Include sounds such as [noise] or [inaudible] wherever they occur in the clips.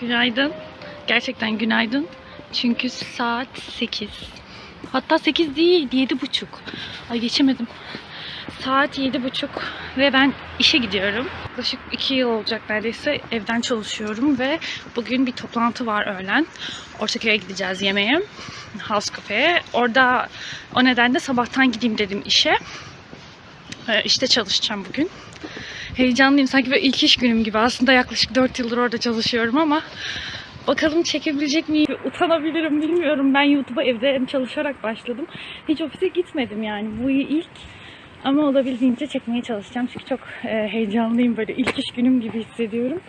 Günaydın. Gerçekten günaydın. Çünkü saat 8. Hatta 8 değil, 7.30. Ay geçemedim. Saat 7.30 ve ben işe gidiyorum. Yaklaşık 2 yıl olacak neredeyse evden çalışıyorum ve bugün bir toplantı var öğlen. Ortaköy'e gideceğiz yemeğe. House Cafe'ye. Orada o nedenle sabahtan gideyim dedim işe. Ee, işte çalışacağım bugün. Heyecanlıyım. Sanki böyle ilk iş günüm gibi. Aslında yaklaşık 4 yıldır orada çalışıyorum ama bakalım çekebilecek miyim? Utanabilirim bilmiyorum. Ben YouTube'a evde çalışarak başladım. Hiç ofise gitmedim yani. Bu ilk ama olabildiğince çekmeye çalışacağım. Çünkü çok e, heyecanlıyım. Böyle ilk iş günüm gibi hissediyorum.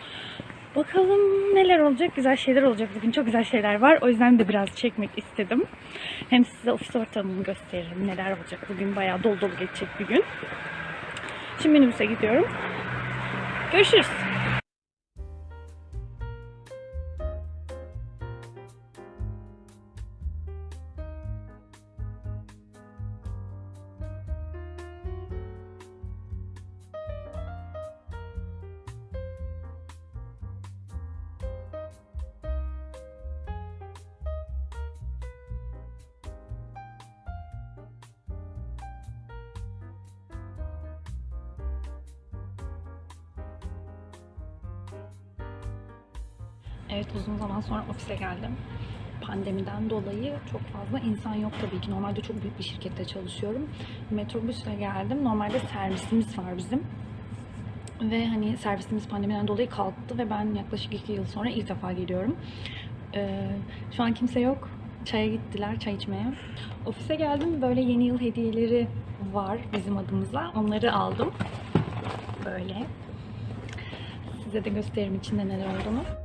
Bakalım neler olacak? Güzel şeyler olacak. Bugün çok güzel şeyler var. O yüzden de biraz çekmek istedim. Hem size ofis ortamını gösteririm. Neler olacak bugün. Bayağı dolu dolu geçecek bir gün. Şimdi minibüse gidiyorum. Görüşürüz. Evet uzun zaman sonra ofise geldim. Pandemiden dolayı çok fazla insan yok tabii ki. Normalde çok büyük bir şirkette çalışıyorum. Metrobüsle geldim. Normalde servisimiz var bizim. Ve hani servisimiz pandemiden dolayı kalktı ve ben yaklaşık iki yıl sonra ilk defa geliyorum. Ee, şu an kimse yok. Çaya gittiler, çay içmeye. Ofise geldim. Böyle yeni yıl hediyeleri var bizim adımıza. Onları aldım. Böyle. Size de gösteririm içinde neler olduğunu.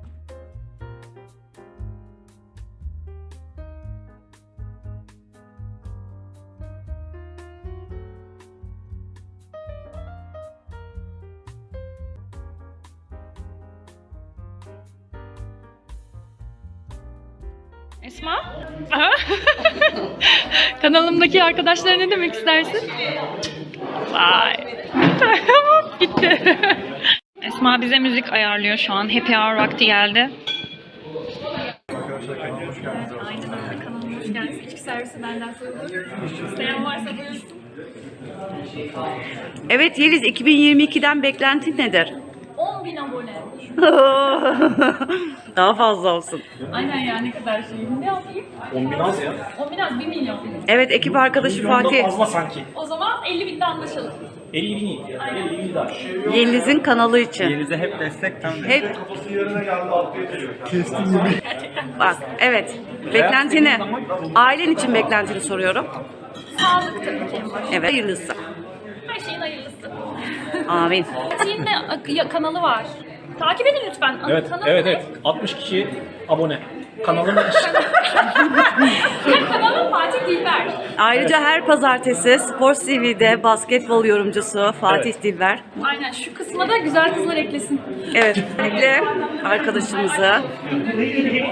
Esma? [laughs] Kanalımdaki arkadaşlara ne demek istersin? Vay. [laughs] Gitti. Esma bize müzik ayarlıyor şu an. Happy Hour vakti geldi. Aynen öyle. Kanalıma hoş geldiniz. İçki servisi benden sorulur. İsteyen varsa buyursun. Evet Yeliz 2022'den beklentin nedir? 10 bin abone. Daha fazla olsun. Aynen ya ne kadar şey. Ne yapayım? 10 bin az ya. 10 bin az 1 milyon. Evet ekip arkadaşı Fatih. fazla sanki. O zaman 50 binde anlaşalım. 50 bin iyi. 50 bin daha. Yeliz'in kanalı için. Elinize hep destek tam Hep bak evet. Beklentini, ailen için beklentini soruyorum. Sağlık tabii ki en başta. Evet hayırlısı. Her şeyin hayırlısı. Amin. Fatih'in de ak- ya- kanalı var. Takip edin lütfen. Evet, Kanalı evet, evet. 60 kişi abone. Kanalım [laughs] Kanalı Fatih Dilber. Ayrıca her pazartesi Sports TV'de basketbol yorumcusu Fatih Evet. Dilber. Aynen şu kısma da güzel kızlar eklesin. Evet, özellikle arkadaşımızı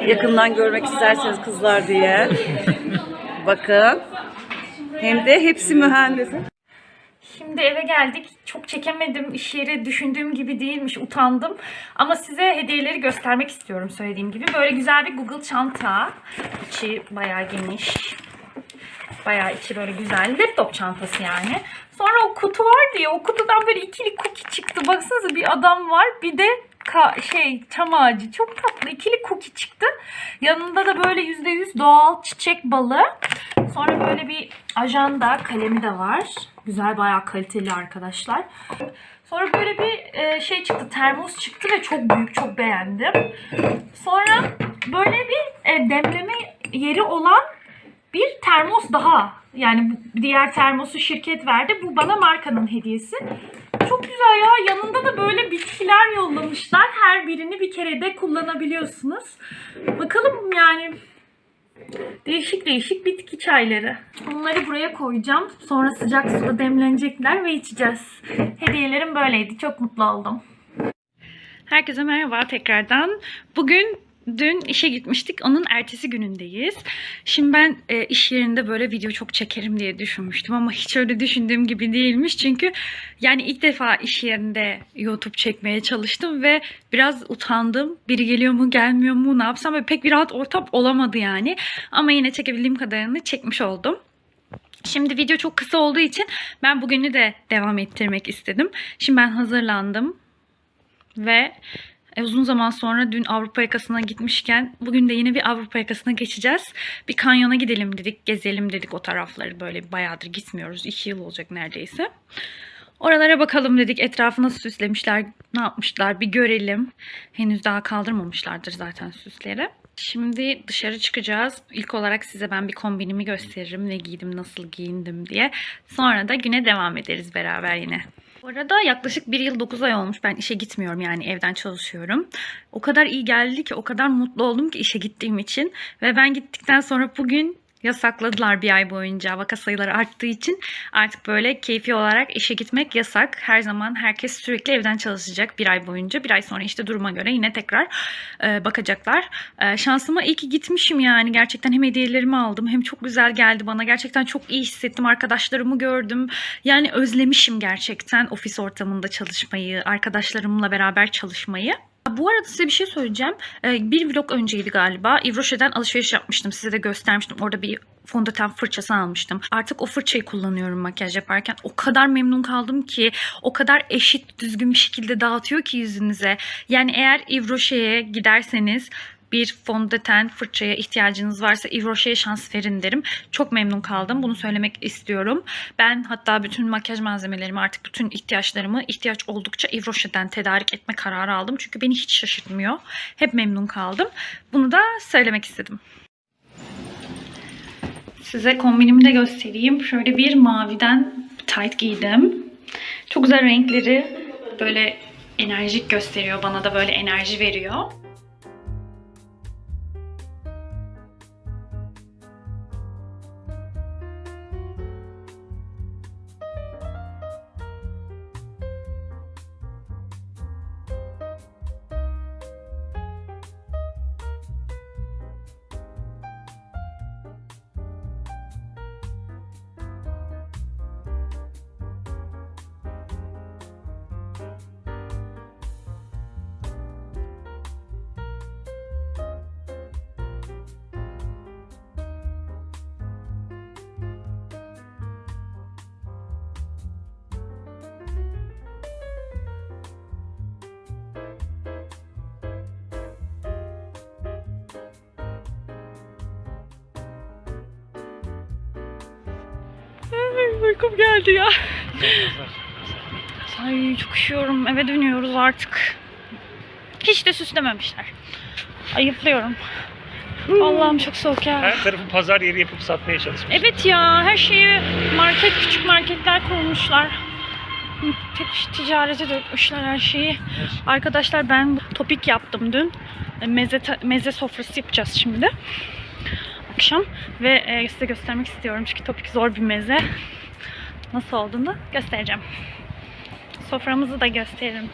yakından görmek isterseniz kızlar diye. Bakın. Hem de hepsi mühendis. Şimdi eve geldik. Çok çekemedim. İş yeri düşündüğüm gibi değilmiş. Utandım. Ama size hediyeleri göstermek istiyorum söylediğim gibi. Böyle güzel bir Google çanta. İçi bayağı geniş. Bayağı içi böyle güzel. Laptop çantası yani. Sonra o kutu var diye o kutudan böyle ikili cookie çıktı. Baksanıza bir adam var. Bir de ka- şey çam ağacı. Çok tatlı. ikili cookie çıktı. Yanında da böyle %100 doğal çiçek balı. Sonra böyle bir ajanda kalemi de var. Güzel bayağı kaliteli arkadaşlar. Sonra böyle bir e, şey çıktı. Termos çıktı ve çok büyük. Çok beğendim. Sonra böyle bir e, demleme yeri olan bir termos daha. Yani diğer termosu şirket verdi. Bu bana markanın hediyesi. Çok güzel ya. Yanında da böyle bitkiler yollamışlar. Her birini bir kerede kullanabiliyorsunuz. Bakalım yani Değişik değişik bitki çayları. Onları buraya koyacağım. Sonra sıcak suda demlenecekler ve içeceğiz. Hediyelerim böyleydi. Çok mutlu oldum. Herkese merhaba tekrardan. Bugün Dün işe gitmiştik. Onun ertesi günündeyiz. Şimdi ben e, iş yerinde böyle video çok çekerim diye düşünmüştüm ama hiç öyle düşündüğüm gibi değilmiş. Çünkü yani ilk defa iş yerinde YouTube çekmeye çalıştım ve biraz utandım. Biri geliyor mu gelmiyor mu ne yapsam böyle pek bir rahat ortam olamadı yani. Ama yine çekebildiğim kadarını çekmiş oldum. Şimdi video çok kısa olduğu için ben bugünü de devam ettirmek istedim. Şimdi ben hazırlandım ve e, uzun zaman sonra dün Avrupa yakasına gitmişken bugün de yine bir Avrupa yakasına geçeceğiz. Bir kanyona gidelim dedik, gezelim dedik o tarafları böyle bayağıdır gitmiyoruz. iki yıl olacak neredeyse. Oralara bakalım dedik. Etrafı nasıl süslemişler, ne yapmışlar bir görelim. Henüz daha kaldırmamışlardır zaten süsleri. Şimdi dışarı çıkacağız. İlk olarak size ben bir kombinimi gösteririm. Ne giydim, nasıl giyindim diye. Sonra da güne devam ederiz beraber yine. Bu arada yaklaşık bir yıl 9 ay olmuş. Ben işe gitmiyorum yani evden çalışıyorum. O kadar iyi geldi ki, o kadar mutlu oldum ki işe gittiğim için. Ve ben gittikten sonra bugün yasakladılar bir ay boyunca vaka sayıları arttığı için artık böyle keyfi olarak işe gitmek yasak. Her zaman herkes sürekli evden çalışacak bir ay boyunca. Bir ay sonra işte duruma göre yine tekrar e, bakacaklar. E, şansıma iyi ki gitmişim yani. Gerçekten hem hediyelerimi aldım hem çok güzel geldi bana. Gerçekten çok iyi hissettim. Arkadaşlarımı gördüm. Yani özlemişim gerçekten ofis ortamında çalışmayı, arkadaşlarımla beraber çalışmayı. Bu arada size bir şey söyleyeceğim. Ee, Bir vlog önceydi galiba. Yves Rocher'den alışveriş yapmıştım. Size de göstermiştim. Orada bir fondöten fırçası almıştım. Artık o fırçayı kullanıyorum makyaj yaparken. O kadar memnun kaldım ki. O kadar eşit, düzgün bir şekilde dağıtıyor ki yüzünüze. Yani eğer Rocher'e giderseniz bir fondöten fırçaya ihtiyacınız varsa Yves Rocher'e şans verin derim. Çok memnun kaldım. Bunu söylemek istiyorum. Ben hatta bütün makyaj malzemelerimi artık bütün ihtiyaçlarımı ihtiyaç oldukça Yves Rocher'den tedarik etme kararı aldım. Çünkü beni hiç şaşırtmıyor. Hep memnun kaldım. Bunu da söylemek istedim. Size kombinimi de göstereyim. Şöyle bir maviden tight giydim. Çok güzel renkleri böyle enerjik gösteriyor. Bana da böyle enerji veriyor. Ay, uykum geldi ya. Ay çok üşüyorum. Eve dönüyoruz artık. Hiç de süslememişler. Ayıplıyorum. Allah'ım çok soğuk ya. Her tarafı pazar yeri yapıp satmaya çalışmış. Evet ya her şeyi market küçük marketler kurmuşlar. Tek ticarete dökmüşler her şeyi. Arkadaşlar ben topik yaptım dün. E, Meze, meze sofrası yapacağız şimdi. Akşam. Ve e, size göstermek istiyorum çünkü topik zor bir meze. Nasıl olduğunu göstereceğim. Soframızı da gösteririm.